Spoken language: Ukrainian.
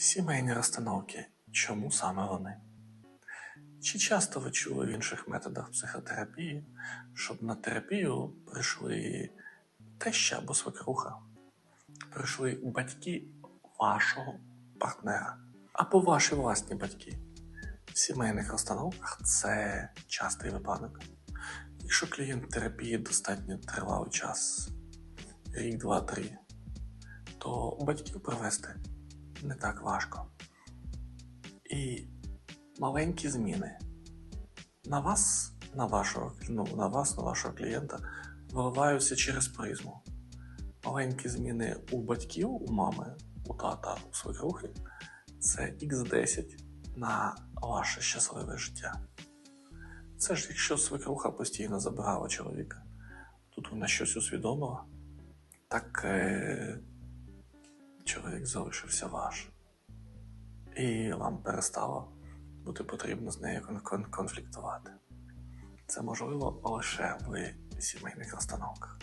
Сімейні розстановки. Чому саме вони? Чи часто ви чули в інших методах психотерапії, щоб на терапію прийшли теща або свекруха, прийшли батьки вашого партнера або ваші власні батьки? В сімейних розстановках це частий випадок. Якщо клієнт терапії достатньо тривалий час, рік, два, три, то батьків привести не так важко. І маленькі зміни на вас, на вашого, ну, на вас, на вашого клієнта виливаються через призму. Маленькі зміни у батьків, у мами, у тата, у свекрухи це x10 на ваше щасливе життя. Це ж якщо свекруха постійно забирала чоловіка, тут вона щось усвідомила, так е- чоловік залишився ваш. І вам перестало бути потрібно з нею кон- кон- конфліктувати. Це можливо лише в сімейних розстановках.